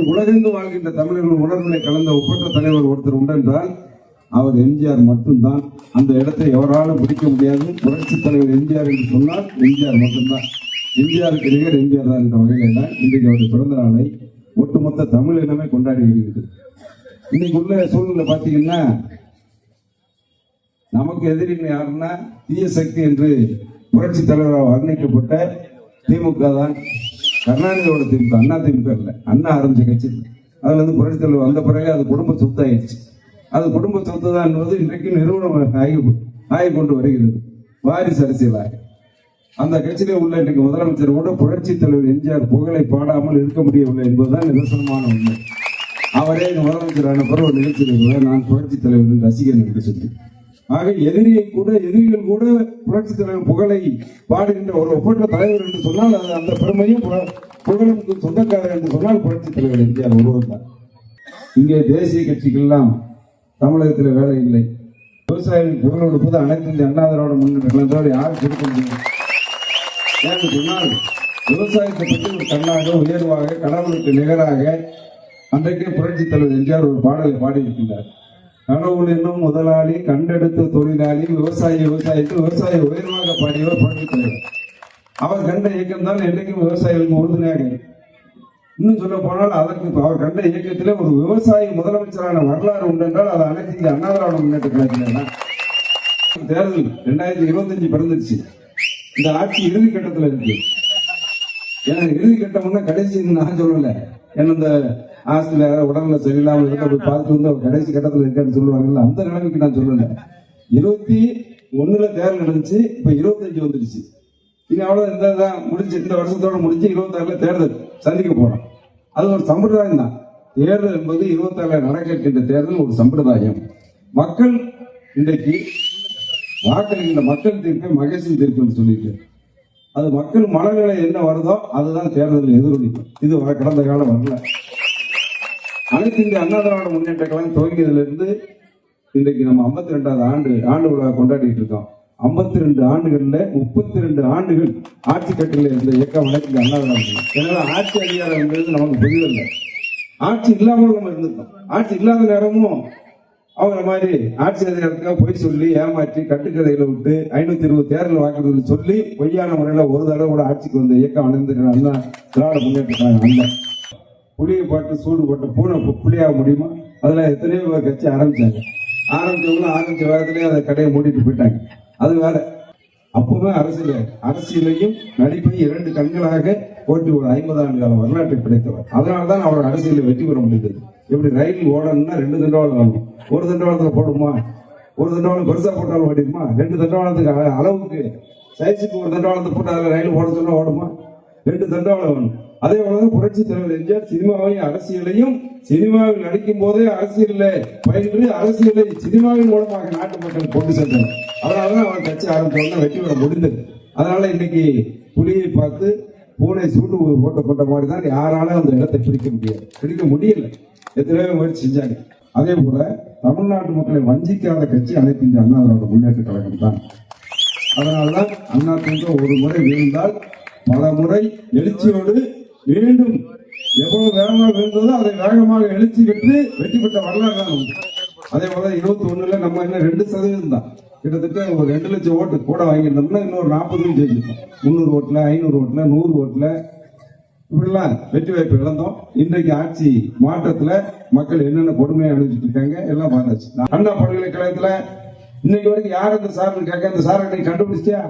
இன்று உலகெங்கு வாழ்கின்ற தமிழர்கள் உணர்வுகளை கலந்த ஒப்பற்ற தலைவர் ஒருத்தர் உண்டென்றால் அவர் எம்ஜிஆர் மட்டும்தான். அந்த இடத்தை எவராலும் பிடிக்க முடியாது. புரட்சி தலைவர் எம்ஜிஆர் என்று சொன்னால் எம்ஜிஆர் மட்டும்தான். எம்ஜிஆருக்கு நிகர் எம்ஜிஆர் தான் என்ற வகையில தான் இன்றைக்கு அவருடைய பிறந்த நாளை ஒட்டுமொத்த தமிழ் இனமே கொண்டாடி வருகிறது. இன்னைக்கு உள்ள சூழ்நிலை பார்த்தீங்கன்னா நமக்கு எதிரிகள் யாருன்னா தீய சக்தி என்று புரட்சி தலைவராக வர்ணிக்கப்பட்ட திமுக தான். கருணாநிதியோட திமுக அண்ணா திமுக இல்லை. அண்ணா ஆரம்பிச்ச கட்சி அதுல இருந்து புரட்சி தலைவர் வந்த பிறகு அது குடும்ப சொத்து ஆயிடுச்சு அது குடும்ப சொத்து தான் என்பது இன்றைக்கு நிறுவனம் ஆகி ஆகி கொண்டு வருகிறது. வாரிசு அரசியலாக. அந்த கட்சியிலே உள்ள இன்றைக்கு முதலமைச்சர் கூட புரட்சி தலைவர் எம்ஜிஆர் புகழை பாடாமல் இருக்க முடியவில்லை என்பதுதான் நிதர்சனமான உண்மை. அவரே முதலமைச்சரான பிறகு ஒரு நிகழ்ச்சியில் கூட நான் புரட்சி தலைவரின் ரசிகன் என்று சொல்லி. ஆக எதிரியை கூட எதிரிகள் கூட புரட்சி தலைவர் புகழை பாடுகின்ற ஒரு ஒப்பற்ற தலைவர் என்று சொன்னால் அது அந்த பெருமையும் புக- புகழும் சொந்தக்காரர் என்று சொன்னால் புரட்சி தலைவர் எம்ஜிஆர் ஒருவர் தான். இங்கே தேசிய கட்சிக்கெல்லாம் தமிழகத்தில் வேலை இல்லை. விவசாயிகள் குரல் கொடுப்பது அனைத்து இந்திய அண்ணா யாரும் யார் கொடுக்க முடியும் ஏன்னு சொன்னால் விவசாயத்தை பற்றி ஒரு கண்ணாக உயர்வாக கடவுளுக்கு நிகராக அன்றைக்கே புரட்சி தலைவர் எம்ஜிஆர் ஒரு பாடலை பாடியிருக்கின்றார். கடவுள் என்னும் முதலாளி கண்டெடுத்த தொழிலாளி விவசாயி விவசாயத்தை விவசாய உயர்வாக பாடியவர் புரட்சி அவர் கண்ட இயக்கம் தான் என்றைக்கும் விவசாயிகளுக்கு உறுதுணையாக இன்னும் சொல்ல போனால் அதற்கு அவர் கண்ட இயக்கத்திலே ஒரு விவசாயி முதலமைச்சரான வரலாறு உண்டென்றால் அது அனைத்து இந்திய அண்ணா திராவிட முன்னேற்ற கழகத்திலே தேர்தல் ரெண்டாயிரத்தி இருபத்தஞ்சு பிறந்துருச்சு. இந்த ஆட்சி இறுதி கட்டத்துல இருக்கு. ஏன்னா இறுதி கட்டம்னா கடைசி நான் சொல்லல. ஏன்னா இந்த ஆஸ்திரேலியா உடல்ல சரியில்லாமல் இருக்க போய் பார்த்துட்டு வந்து அவர் கடைசி கட்டத்துல இருக்கான்னு சொல்லுவாங்கல்ல அந்த நிலைமைக்கு நான் சொல்லல. இருபத்தி ஒண்ணுல தேர்தல் நடந்துச்சு இப்ப இருபத்தஞ்சு வந்துருச்சு இனி அவ்வளவு இந்த தான் முடிஞ்சு இந்த வருஷத்தோட முடிஞ்சு இருபத்தாறுல தேர்தல் சந்திக்க போறோம். அது ஒரு சம்பிரதாயம் தான். தேர்தல் என்பது இருபத்தாறுல நடக்க இருக்கின்ற தேர்தல் ஒரு சம்பிரதாயம். மக்கள் இன்றைக்கு வாக்களிக்கின்ற மக்கள் தீர்ப்பை மகேசன் தீர்ப்புன்னு சொல்லிட்டு அது மக்கள் மனநிலை என்ன வருதோ அதுதான் தேர்தலில் எதிரொலிக்கும். இது கடந்த காலம் வரல. அனைத்து இந்திய அண்ணா திராவிட முன்னேற்ற கழகம் துவங்கியதிலிருந்து இன்றைக்கு நம்ம 52 ரெண்டாவது ஆண்டு ஆண்டு விழா கொண்டாடிட்டு இருக்கோம். 52 ரெண்டு ஆண்டுகள்ல முப்பத்தி ரெண்டு ஆண்டுகள் ஆட்சி கட்டில இருந்த இயக்கம் அனைத்து இந்திய அண்ணா திராவிட எனவே ஆட்சி அதிகாரம்ங்கிறது நமக்கு புரியவில்லை ஆட்சி இல்லாமல் நம்ம இருந்திருக்கோம். ஆட்சி இல்லாத நேரமும் அவங்க மாதிரி ஆட்சி அதிகாரத்துக்காக பொய் சொல்லி ஏமாற்றி கட்டுக்கதையில விட்டு ஐநூத்தி இருபது தேர்தல் வாக்குறுதி சொல்லி பொய்யான முறையில ஒரு தடவை கூட ஆட்சிக்கு வந்த இயக்கம் அணிந்திருக்கிற அண்ணா திராவிட முன்னேற்ற கழகம் அல்ல புளியை போட்டு சூடு போட்டு பூனை புளியாக முடியுமா? அதில் எத்தனையோ பேர் கட்சி ஆரம்பித்தாங்க ஆரம்பிச்சவங்களும் ஆரம்பித்த வேகத்துலேயே அதை கடையை மூடிட்டு போயிட்டாங்க. அது வேற. அப்போவே அரசியல் அரசியலையும் நடிப்பையும் இரண்டு கண்களாக போட்டி ஒரு ஐம்பது ஆண்டு கால வரலாற்றை படைத்தவர் அதனால்தான் அவர் அரசியலில் வெற்றி பெற முடிந்தது. இப்படி ரயில் ஓடணும்னா ரெண்டு தண்டவாளம் வேணும் ஒரு தண்டவாளத்தில் போடுமா? ஒரு தண்டவாளம் பெருசாக போட்டாலும் ஓடிடுமா? ரெண்டு தண்டவாளத்துக்கு அளவுக்கு. சைஸுக்கு ஒரு தண்டவாளத்தை போட்டு அதில் ரயில் ஓட சொன்னால் ஓடுமா? ரெண்டு தண்டவாளம் வேணும். அதே போலதான் புரட்சி தலைவர் எம்ஜிஆர் சினிமாவையும் அரசியலையும் சினிமாவில் நடிக்கும் போதே அரசியலில் பயின்று அரசியலை சினிமாவின் மூலமாக நாட்டு மக்கள் கொண்டு சென்றார் அதனாலதான் அவர் கட்சி ஆரம்பித்தவங்க வெற்றி பெற முடிந்தது. அதனால இன்னைக்கு புலியை பார்த்து பூனை சூடு போட்ட மாதிரி தான் யாராலும் அந்த இடத்தை பிடிக்க முடியாது. பிடிக்க முடியல. எத்தனையோ முயற்சி செஞ்சாங்க. அதே போல தமிழ்நாட்டு மக்களை வஞ்சிக்காத கட்சி அனைத்து இந்திய அண்ணா திராவிட முன்னேற்ற கழகம் தான். அதனால்தான் அண்ணா திமுக ஒரு முறை வீழ்ந்தால் பல முறை எழுச்சியோடு மீண்டும் எவ்வளவு வேகமாக இருந்ததோ அதை வேகமாக எழுச்சி பெற்று வெற்றி பெற்ற வரலாறு தான் உண்டு. அதே போல இருபத்தி ஒண்ணுல நம்ம என்ன ரெண்டு சதவீதம் தான். கிட்டத்தட்ட ஒரு ரெண்டு லட்சம் ஓட்டு கூட வாங்கியிருந்தோம்னா இன்னொரு நாற்பதும் ஜெயிச்சிருக்கோம் முந்நூறு ஓட்டுல ஐநூறு ஓட்டுல நூறு ஓட்டுல. இப்படிலாம் வெற்றி வாய்ப்பு இழந்தோம். இன்றைக்கு ஆட்சி மாற்றத்துல மக்கள் என்னென்ன கொடுமையை அனுப்பிச்சிட்டு இருக்காங்க எல்லாம் பார்த்தாச்சு. அண்ணா பல்கலைக்கழகத்துல இன்னைக்கு வரைக்கும் யார் அந்த சார் கேட்க அந்த சாரை நீ கண்டுபிடிச்சியா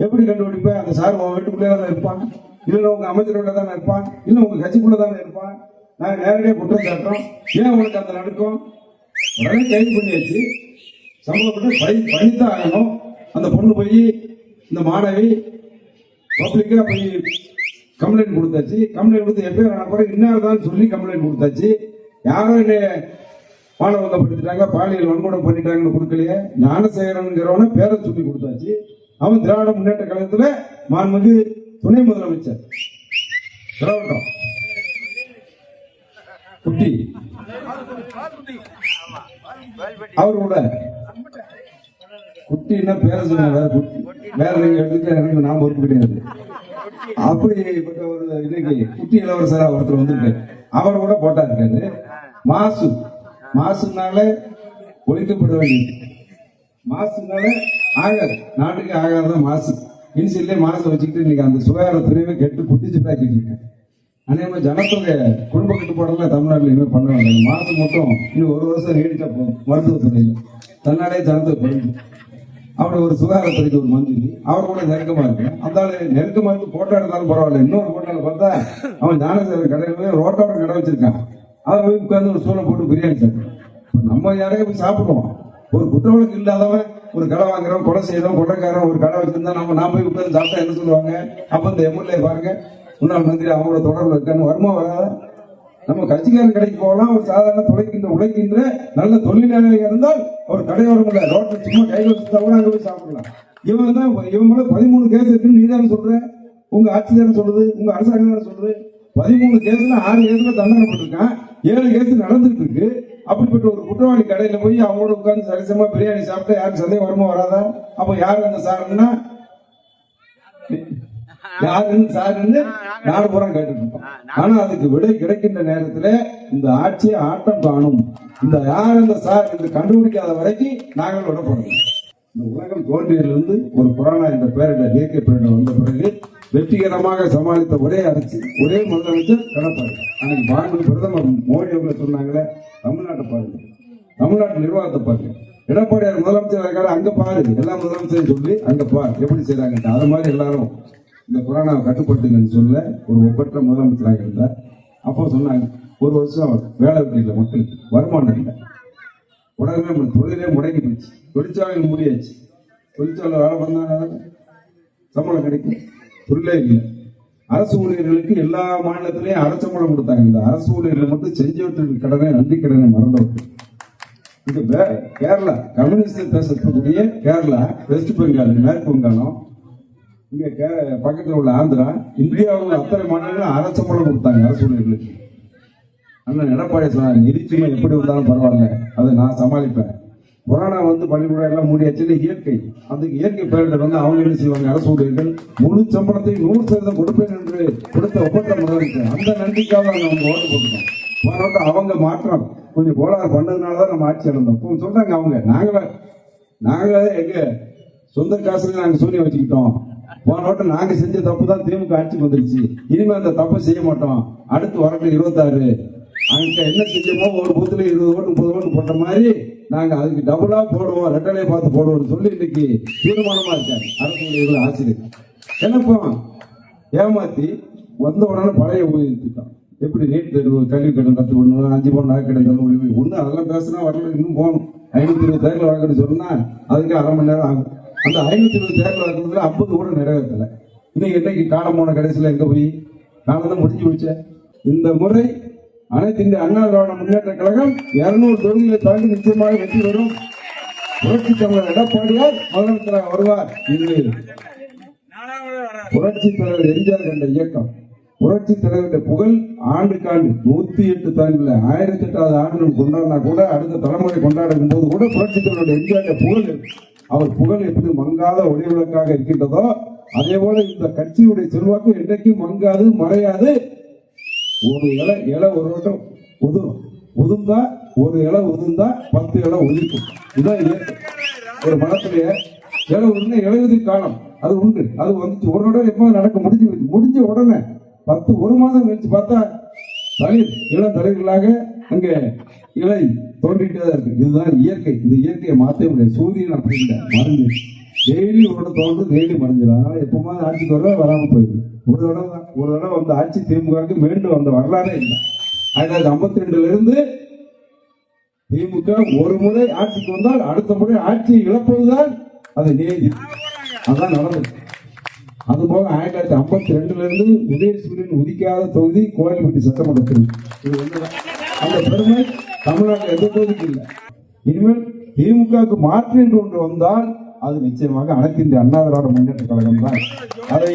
எப்படி கண்டுபிடிப்ப? அந்த சார் உன் வீட்டுக்குள்ளே தான் இருப்பான் இல்லை உங்க அமைச்சரோட தானே இருப்பான். இல்லை உங்க கட்சிக்குள்ள தானே இருப்பான். நாங்கள் நேரடியாக குற்றம் சாட்டோம் ஏன் உங்களுக்கு அந்த நடுக்கம்? உடனே கைது பண்ணியாச்சு. சம்பளப்பட்டு பணி பண்ணித்தான் ஆகணும் அந்த பொண்ணு போய் இந்த மாணவி பப்ளிக்காக போய் கம்ப்ளைண்ட் கொடுத்தாச்சு. கம்ப்ளைண்ட் கொடுத்து எப்பயோ அப்புறம் இன்னார்தான் சொல்லி கம்ப்ளைண்ட் கொடுத்தாச்சு. யாரும் என்ன மாணவங்கப்படுத்திட்டாங்க பாலியல் வன்கொடுமை பண்ணிட்டாங்கன்னு கொடுக்கலையே. ஞானசேகரனுங்கிறவன பேரை சொல்லி கொடுத்தாச்சு. அவன் திராவிட முன்னேற்ற கழகத்தில் மாண்புமிகு துணை முதலமைச்சர். திராவிடம் குட்டி. அவர் கூட. குட்டின்னா பேர சொன்னாங்க வேற குட்டி. வேற நீங்க எடுத்துக்க எனக்கு நான் பொறுப்பு கிடையாது. அப்படிப்பட்ட ஒரு இன்னைக்கு குட்டி இளவரசரா ஒருத்தர் வந்திருக்காரு. அவர் கூட போட்டா இருக்காரு. மாசு. மாசுனால ஒழிக்கப்பட வேண்டியது மாசுனால ஆகாது. நாட்டுக்கு ஆகாதான் மாசு. இன்சிலே மனசை வச்சுக்கிட்டு இன்னைக்கு அந்த சுகாதாரத்துறையவே கெட்டு புட்டிச்சு பாக்கிட்டு அதே மாதிரி ஜனத்தொகை குடும்ப கட்டுப்பாடெல்லாம் தமிழ்நாட்டில் இனிமேல் பண்ண வேண்டாம். மாசம் மட்டும் இன்னும் ஒரு வருஷம் நீடிச்சா போதும். மருத்துவத்துறையில் தன்னாலே ஜனத்தொகை குறையும் அப்படி ஒரு சுகாதாரத்துறைக்கு ஒரு மந்திரி அவர் கூட நெருக்கமா இருக்கு அந்த நெருக்கமா இருந்து போட்டோ எடுத்தாலும் பரவாயில்ல. இன்னொரு போட்டோல பார்த்தா அவன் ஞானசேகர் கடையில் போய் ரோட்டோட கடை வச்சிருக்கான். அவன் போய் உட்கார்ந்து ஒரு சூளை போட்டு பிரியாணி சாப்பிடுறான் நம்ம யாரையும் போய் சாப்பிடுவோம். ஒரு குற்ற இல்லாதவன் ஒரு கடை வாங்குறோம் கொலை செய்யறோம் கொலைக்காரன் ஒரு கடை வச்சிருந்தா நம்ம நான் போய் உட்கார்ந்து சாப்பிட்டா என்ன சொல்லுவாங்க? அப்ப இந்த எம்எல்ஏ பாருங்க முன்னாள் மந்திரி அவங்களோட தொடர்பு இருக்கான்னு வருமா வராதா? நம்ம கட்சிக்காரன் கடைக்கு போகலாம் ஒரு சாதாரண துளைக்கின்ற உழைக்கின்ற நல்ல தொழிலாளியாக இருந்தால் ஒரு கடையோரம் இல்ல ரோட்டில் சும்மா கையில் வச்சுட்டா கூட அங்கே போய் சாப்பிடலாம். இவன் தான் இவன் மேல பதிமூணு கேஸ் இருக்குன்னு நீ தானே சொல்ற? உங்க ஆட்சி தானே சொல்றது உங்க அரசாங்கம் தானே சொல்றது பதிமூணு கேஸ்ல ஆறு கேஸ்ல தண்டனை போட்டிருக்கான் ஏழு கேஸ் நடந்துட்டு இருக்கு. அப்படிப்பட்ட ஒரு குற்றவாளி கடையில போய் அவங்களோட உட்கார்ந்து சரிசமா பிரியாணி சாப்பிட்டா யாருக்கு சந்தேகம் வருமா வராதா? அப்ப யார் அந்த சாருன்னா? யாருன்னு சாருன்னு நாடு பூரா கேட்டுட்டு இருக்கோம். ஆனா அதுக்கு விடை கிடைக்கின்ற நேரத்துல இந்த ஆட்சியை ஆட்டம் காணும். இந்த யார் இந்த சார் என்று கண்டுபிடிக்காத வரைக்கும் நாங்கள் விடப்படுறோம் இந்த உலகம் தோன்றியதிலிருந்து ஒரு கொரோனா என்ற பேரிட இயற்கை பேரிட வந்த பிறகு வெற்றிகரமாக சமாளித்த ஒரே அரசு ஒரே முதலமைச்சர் எடப்பாடி அன்னைக்கு பாரத பிரதமர் மோடி அவங்க சொன்னாங்களே தமிழ்நாட்டை பாருங்க. தமிழ்நாட்டு நிர்வாகத்தை பாருங்க. எடப்பாடியார் முதலமைச்சர் இருக்காரு அங்க பாரு. எல்லா முதலமைச்சரும் சொல்லி அங்க பாரு எப்படி செய்யறாங்க அது மாதிரி எல்லாரும் இந்த கொரோனாவை கட்டுப்படுத்துங்கன்னு சொல்ல ஒரு ஒப்பற்ற முதலமைச்சராக இருந்தார். அப்போ சொன்னாங்க ஒரு வருஷம் வேலை வெட்டி இல்லை மக்களுக்கு வருமானம் இல்லை. உடனே தொழிலே முடங்கி போச்சு. தொழிற்சாலை மூடியாச்சு. தொழிற்சாலை வேலை பண்ணாங்க சம்பளம் கிடைக்கும் தொழிலே இல்லை. அரசு ஊழியர்களுக்கு எல்லா மாநிலத்திலையும் அரசம்பளம் கொடுத்தாங்க. இந்த அரசு ஊழியர்கள் மட்டும் செஞ்சவற்றின் கடனை நன்றி கடனை மறந்தவர்கள். இது கேரளா கம்யூனிஸ்ட் பேசக்கூடிய கேரளா வெஸ்ட் பெங்கால் மேற்கு வங்காளம் இங்க கே- உள்ள ஆந்திரா இந்தியாவில் அத்தனை மாநிலங்களும் அரசம்பளம் கொடுத்தாங்க அரசு ஊழியர்களுக்கு. அண்ணன் எடப்பாடி சொன்னாங்க நிதிச்சுமை எப்படி வந்தாலும் பரவாயில்ல. அதை நான் சமாளிப்பேன். கொரோனா வந்து பள்ளிக்கூடம் எல்லாம் மூடியாச்சுன்னு இயற்கை அந்த இயற்கை பேரிடர் வந்து அவங்க என்ன செய்வாங்க? அரசு ஊழியர்கள் முழு சம்பளத்தை நூறு சதவீதம் கொடுப்பேன் என்று கொடுத்த ஒப்பந்த முதலமைச்சர். அந்த நன்றிக்காக அவங்க ஓட்டு போட்டுருக்கோம் போன அவங்க மாற்றம். கொஞ்சம் கோளாறு பண்ணதுனால தான் நம்ம ஆட்சி இழந்தோம் இப்போ சொல்றாங்க அவங்க நாங்களே நாங்களே எங்க சொந்த காசுல நாங்கள் சூனியம் வச்சுக்கிட்டோம். போன வட்டம் நாங்க செஞ்ச தப்பு தான் திமுக ஆட்சிக்கு வந்துருச்சு. இனிமேல் அந்த தப்பு செய்ய மாட்டோம். அடுத்து வரட்டும் இருபத்தாறு. அங்க என்ன செஞ்சோமோ ஒரு பூத்துல இருபது ஓட்டு முப்பது ஓட்டு போட்ட மாதிரி நாங்க அதுக்கு டபுளா போடுவோம் ரெட்டலையை பார்த்து போடுவோம்னு சொல்லி இன்னைக்கு தீர்மானமா இருக்காங்க அரசு ஊழியர்கள் ஆசிரியர் என்னப்பா? ஏமாத்தி வந்த உடனே பழைய ஊதியத்துட்டான் எப்படி நீட் தேர்வு கல்வி கடன் ரத்து பண்ணுவோம் அஞ்சு பவுன் நகை கடன் தள்ளுபடி ஒண்ணு அதெல்லாம் பேசினா வரல இன்னும் போகணும். ஐநூத்தி இருபது தேர்தல் வாக்குன்னு சொன்னா அதுக்கு அரை மணி நேரம் ஆகும். அந்த ஐநூத்தி இருபது தேர்தல் வாக்குறதுல ஐம்பது கூட நிறைவேற்றலை. இன்னைக்கு இன்னைக்கு காலம் போன கடைசியில் எங்க போய்? காலம் தான் முடிஞ்சு போச்சே. இந்த முறை அனைத்து இந்திய அண்ணா திராவிட முன்னேற்ற கழகம் இருநூறு தொகுதிகளை தாண்டி நிச்சயமாக வெற்றி பெறும். புரட்சி தமிழர் எடப்பாடியார் முதலமைச்சராக வருவார். இது புரட்சி தலைவர் எம்ஜிஆர் கண்ட இயக்கம் புரட்சி தலைவருடைய புகழ் ஆண்டுக்காண்டு நூத்தி எட்டு தாண்டில் ஆயிரத்தி எட்டாவது ஆண்டு கொண்டாடினா கூட அடுத்த தலைமுறை கொண்டாடும் போது கூட புரட்சி தலைவருடைய எம்ஜிஆருடைய புகழ் அவர் புகழ் எப்படி மங்காத ஒளி விளக்காக இருக்கின்றதோ அதே போல இந்த கட்சியுடைய செல்வாக்கு என்றைக்கும் மங்காது மறையாது. ஒரு இலை இலை ஒரு வட்டம் உதிரும் உதிர்ந்தா ஒரு இலை உதிர்ந்தா பத்து இலை உதிர்க்கும். இதுதான் இயற்கை. ஒரு மனத்திலேயே இலை உதிர்ந்த இலையுதி காலம். அது உண்டு. அது வந்துச்சு. ஒரு இடம் எப்போ நடக்க முடிஞ்சு முடிஞ்ச உடனே பத்து ஒரு மாதம் கழிச்சு பார்த்தா தளிர். இளம் தளிர்களாக அங்கே இலை தோன்றிட்டே தான் இருக்கு. இதுதான் இயற்கை. இந்த இயற்கையை மாற்ற முடியாது. சூரியன் அப்படின்ற மருந்து. டெய்லி ஒரு தோன்று டெய்லி மறைஞ்சிடும் அதனால எப்பவுமே ஆட்சிக்கு வர வராமல் போயிடும். ஒரு தடவை ஒரு தடவை வந்த ஆட்சி திமுகவுக்கு மீண்டும் வந்த வரலாறே இல்லை. ஆயிரத்தி தொள்ளாயிரத்தி ஐம்பத்தி ரெண்டுல இருந்து திமுக ஒரு முறை ஆட்சிக்கு வந்தால் அடுத்த முறை ஆட்சியை இழப்பதுதான் அது நீதி. அதான் நடந்தது. அது போக ஆயிரத்தி தொள்ளாயிரத்தி ஐம்பத்தி ரெண்டுல இருந்து உதயசூரியன் உதிக்காத தொகுதி கோயில்பட்டி சட்டமன்ற தொகுதி இது ஒண்ணுதான். அந்த பெருமை தமிழ்நாட்டில் எந்த தொகுதிக்கு இல்லை. இனிமேல் திமுகவுக்கு மாற்று என்று ஒன்று வந்தால் அது நிச்சயமாக அனைத்து இந்திய அண்ணா திராவிட முன்னேற்ற கழகம் தான் அதை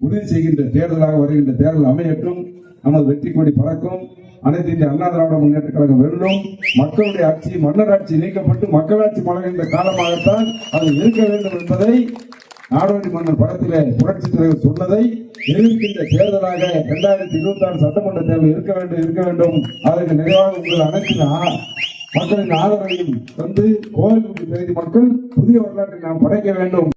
உறுதி செய்கின்ற தேர்தலாக வருகின்ற தேர்தல் அமையட்டும். நமது வெற்றி கொடி பறக்கும். அனைத்து இந்திய அண்ணா திராவிட முன்னேற்ற கழகம் வெல்லும். மக்களுடைய ஆட்சி மன்னர் ஆட்சி நீக்கப்பட்டு மக்களாட்சி மலர்கின்ற காலமாகத்தான் அது இருக்க வேண்டும் என்பதை நாடோடி மன்னர் படத்திலே புரட்சி தலைவர் சொன்னதை எதிர்க்கின்ற தேர்தலாக இரண்டாயிரத்தி இருபத்தி ஆறு சட்டமன்ற தேர்தல் இருக்க வேண்டும் இருக்க வேண்டும். அதற்கு நிறைவாக உங்கள் அனைத்து மக்களின் ஆதரவையும் தந்து கோவில்பட்டி பகுதி மக்கள் புதிய வரலாற்றை நாம் படைக்க வேண்டும்.